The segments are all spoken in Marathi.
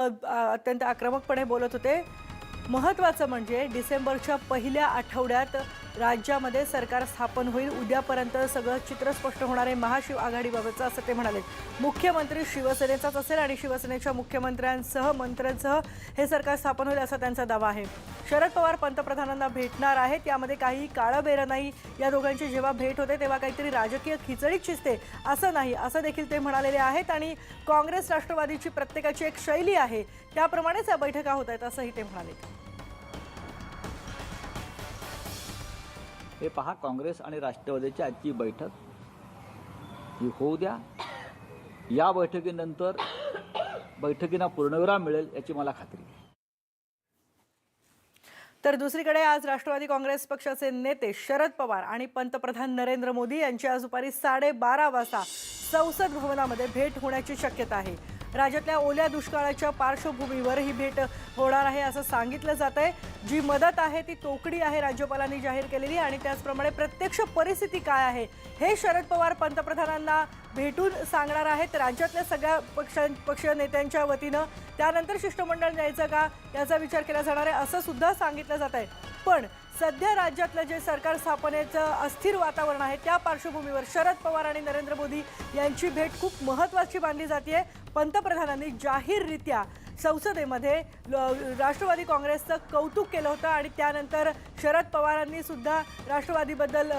अत्यंत आक्रमकपणे बोलत होते. महत्त्वाचं म्हणजे डिसेंबरच्या पहिल्या आठवड्यात राज्यामध्ये सरकार स्थापन होईल. उद्यापर्यंत सगळं चित्र स्पष्ट होणार आहे. महाशिव आघाडीबाबतचं असं ते म्हणाले. मुख्यमंत्री शिवसेनेचाच असेल आणि शिवसेनेच्या मुख्यमंत्र्यांसह मंत्र्यांसह हे सरकार स्थापन होईल असा त्यांचा दावा आहे. शरद पवार पंतप्रधानांना भेटणार आहेत. यामध्ये काही काळं बेरं नाही. या दोघांची जेव्हा भेट होते तेव्हा काहीतरी राजकीय खिचडी शिजते. असं नाही. असं देखील ते म्हणालेले आहेत आणि काँग्रेस राष्ट्रवादीची प्रत्येकाची एक शैली आहे. त्याप्रमाणेच या बैठका होत आहेत असंही ते म्हणाले. हे पहा काँग्रेस आणि राष्ट्रवादीची आजची बैठक. ही होऊ द्या. या बैठकीनंतर बैठकींना पूर्णविराम मिळेल याची मला खात्री आहे. तर दुसरीकडे आज राष्ट्रवादी काँग्रेस पक्षाचे नेते शरद पवार आणि पंतप्रधान नरेंद्र मोदी यांची आज दुपारी साडेबारा वाजता संसद भवनामध्ये भेट होण्याची शक्यता आहे. राज्यातल्या ओल्या दुष्काळाच्या पार्श्वभूमीवर ही भेट होणार आहे असं सांगितलं जात आहे. जी मदत आहे ती तोकडी आहे राज्यपालांनी जाहीर केलेली आणि त्याचप्रमाणे प्रत्यक्ष परिस्थिती काय आहे हे शरद पवार पंतप्रधानांना भेटून सांगणार आहेत. राज्यातल्या सगळ्या पक्ष पक्ष नेत्यांच्या वतीनं त्यानंतर शिष्टमंडळ न्यायचं का याचा विचार केला जाणार आहे असं सुद्धा सांगितलं जात आहे. पण सध्या राज्यातलं जे सरकार स्थापनेचं अस्थिर वातावरण आहे त्या पार्श्वभूमीवर शरद पवार आणि नरेंद्र मोदी यांची भेट खूप महत्त्वाची मानली जाते पंतप्रधानांनी जाहीररित्या संसदेमध्ये राष्ट्रवादी काँग्रेसचं कौतुक केलं होतं आणि त्यानंतर शरद पवारांनी सुद्धा राष्ट्रवादीबद्दल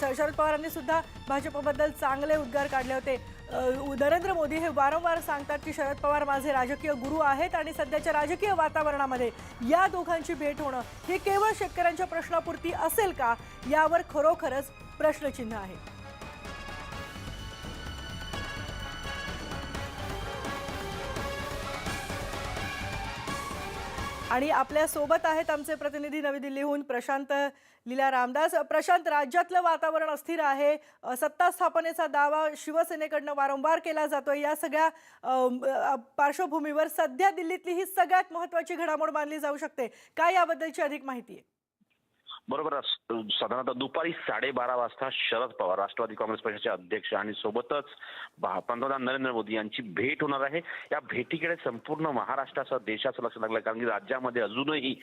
श- शरद पवारांनी सुद्धा भाजपबद्दल चांगले उद्गार काढले होते. नरेंद्र मोदी हे वारंवार सांगतात की शरद पवार माझे राजकीय गुरु आहेत आणि सध्याच्या राजकीय वातावरणामध्ये या दोघांची भेट होणं हे केवळ शेतकऱ्यांच्या प्रश्नापुरती असेल का? यावर खरोखरच प्रश्नचिन्ह आहे. आणि आपल्यासोबत आहेत आमचे प्रतिनिधी नवी दिल्लीहून प्रशांत लीला रामदास. प्रशांत राज्यातलं वातावरण अस्थिर आहे. सत्ता स्थापनेचा दावा शिवसेनेकडनं वारंवार केला जातोय. या सगळ्या पार्श्वभूमीवर सध्या दिल्लीतली ही सगळ्यात महत्वाची घडामोड मानली जाऊ शकते. काय याबद्दलची अधिक माहिती आहे? बरोबर साधारणतः दुपारी साडेबारा वाजता शरद पवार राष्ट्रवादी काँग्रेस पक्षाचे अध्यक्ष आणि सोबतच पंतप्रधान नरेंद्र मोदी यांची भेट होणार आहे. या भेटीकडे संपूर्ण महाराष्ट्रासह देशाचं लक्ष लागलं कारण की राज्यामध्ये अजूनही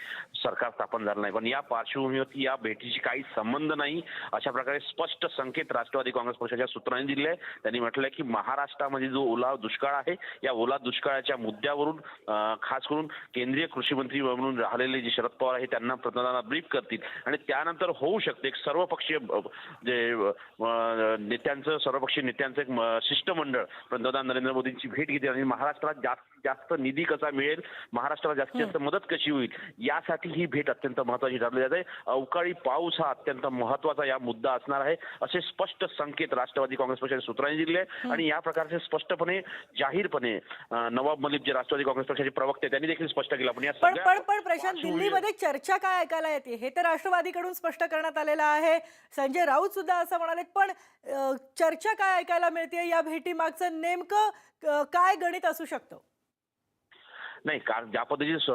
सरकार स्थापन झालं नाही. पण या पार्श्वभूमीवरती या भेटीशी काही संबंध नाही अशा प्रकारे स्पष्ट संकेत राष्ट्रवादी काँग्रेस पक्षाच्या सूत्रांनी दिले आहे त्यांनी म्हटलंय की महाराष्ट्रामध्ये जो ओला दुष्काळ आहे या ओला दुष्काळाच्या मुद्द्यावरून खास करून केंद्रीय कृषी मंत्री म्हणून राहिलेले जे शरद पवार आहे त्यांना पंतप्रधानांना ब्रीफ करतील. आणि त्यानंतर होऊ शकते. एक सर्वपक्षीय जे नेत्यांचं सर्वपक्षीय नेत्यांचं एक शिष्टमंडळ पंतप्रधान नरेंद्र मोदींची भेट घेते आणि महाराष्ट्रात जास्त जास्त निधी कसा मिळेल महाराष्ट्राला जास्तीत जास्त मदत कशी होईल यासाठी ही भेट अत्यंत महत्वाची ठरली जाते. अवकाळी पाऊस हा अत्यंत महत्त्वाचा या मुद्दा असणार आहे असे स्पष्ट संकेत राष्ट्रवादी काँग्रेस पक्षाच्या सूत्रांनी दिले आणि या प्रकारचे स्पष्टपणे जाहीरपणे नवाब मलिक जे राष्ट्रवादी काँग्रेस पक्षाचे प्रवक्ते त्यांनी देखील स्पष्ट केलं. पण या पण पण प्रशांत दिल्लीमध्ये चर्चा काय ऐकायला येते हे तर राष्ट्रवादीकडून स्पष्ट करण्यात आलेलं आहे. संजय राऊत सुद्धा असं म्हणाले पण चर्चा काय ऐकायला मिळते या भेटीमागचं नेमकं काय गणित असू शकतं? नाही कारण ज्या पद्धतीची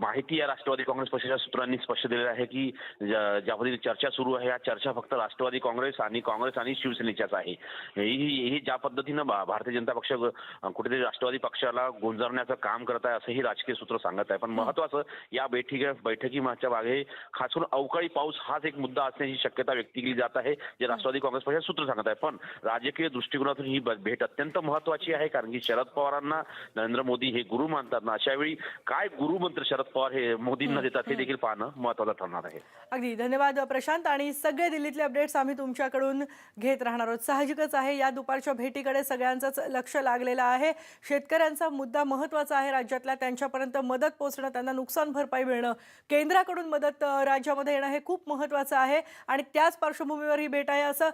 माहिती या राष्ट्रवादी काँग्रेस पक्षाच्या सूत्रांनी स्पष्ट दिलेली आहे की ज्या पद्धतीची चर्चा सुरू आहे या चर्चा फक्त राष्ट्रवादी काँग्रेस आणि काँग्रेस आणि शिवसेनेच्याच आहे. ही ही ज्या पद्धतीनं भारतीय जनता पक्ष कुठेतरी राष्ट्रवादी पक्षाला गोंजारण्याचं काम करत आहे असंही राजकीय सूत्र सांगत आहे. पण महत्वाचं या बैठकी बैठकीमागच्या मागे खास करून अवकाळी पाऊस हाच एक मुद्दा असण्याची शक्यता व्यक्त केली जात आहे जे राष्ट्रवादी काँग्रेस पक्षाचे सूत्र सांगत आहे. पण राजकीय दृष्टिकोनातून ही भेट अत्यंत महत्वाची आहे कारण की शरद पवारांना नरेंद्र मोदी हे गुरु मानतात. ना अशा वेळी काय गुरुमंत्र शरद पवार हे मोदींना देतात हे देखील पाहणं महत्वाचं ठरणार आहे. अगदी. धन्यवाद प्रशांत. आणि सगळे दिल्लीतले अपडेट्स आम्ही तुमच्याकडून घेत राहणार आहोत. साहजिकच आहे या दुपारच्या भेटीकडे सगळ्यांचंच लक्ष लागलेलं आहे. शेतकऱ्यांचा मुद्दा महत्त्वाचा आहे राज्यातल्या त्यांच्यापर्यंत मदत पोहोचणं त्यांना नुकसान भरपाई मिळणं केंद्राकडून मदत राज्यामध्ये येणं हे खूप महत्त्वाचं आहे. आणि त्याच पार्श्वभूमीवर ही भेट आहे असं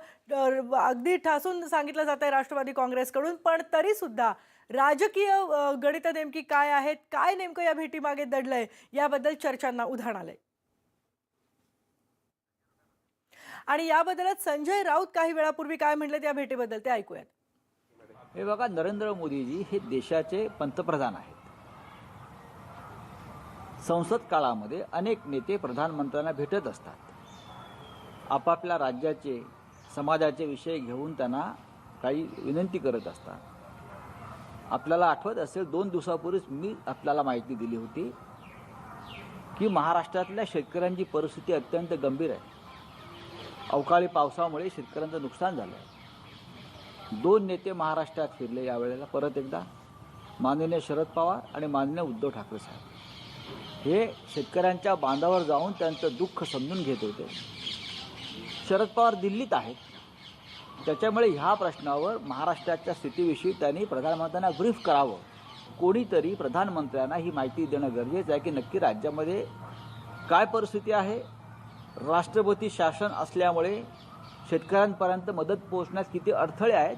अगदी ठासून सांगितलं जात आहे राष्ट्रवादी काँग्रेसकडून. पण तरीसुद्धा राजकीय गणित नेमकी काय आहेत? काय नेमकं या भेटीमागे दडलंय? याबद्दल चर्चांना उधाण आलंय. आणि याबद्दलच संजय राऊत काही वेळापूर्वी काय म्हटले त्या भेटीबद्दल ते ऐकूयात. हे बघा नरेंद्र मोदीजी हे देशाचे पंतप्रधान आहेत. संसद काळामध्ये अनेक नेते प्रधानमंत्र्यांना भेटत असतात. आपापल्या राज्याचे समाजाचे विषय घेऊन त्यांना काही विनंती करत असतात. आपल्याला आठवत असेल दोन दिवसापूर्वीच मी आपल्याला माहिती दिली होती की महाराष्ट्रातल्या शेतकऱ्यांची परिस्थिती अत्यंत गंभीर आहे. अवकाळी पावसामुळे शेतकऱ्यांचं नुकसान झालं आहे. दोन नेते महाराष्ट्रात फिरले यावेळेला. परत एकदा माननीय शरद पवार आणि माननीय उद्धव ठाकरे साहेब. हे शेतकऱ्यांच्या बांधावर जाऊन त्यांचं दुःख समजून घेत होते. शरद पवार दिल्लीत आहेत. त्याच्यामुळे ह्या प्रश्नावर महाराष्ट्राच्या स्थितीविषयी त्यांनी प्रधानमंत्र्यांना ब्रीफ करावं. कोणीतरी प्रधानमंत्र्यांना ही माहिती देणं गरजेचं आहे की नक्की राज्यामध्ये काय परिस्थिती आहे? राष्ट्रपती शासन असल्यामुळे शेतकऱ्यांपर्यंत मदत पोहोचण्यात किती अडथळे आहेत?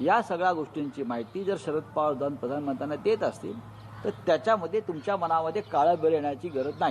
या सगळ्या गोष्टींची माहिती जर शरद पवार जाऊन प्रधानमंत्र्यांना देत असतील तर त्याच्यामध्ये तुमच्या मनामध्ये काळं बेळ येण्याची गरज नाही.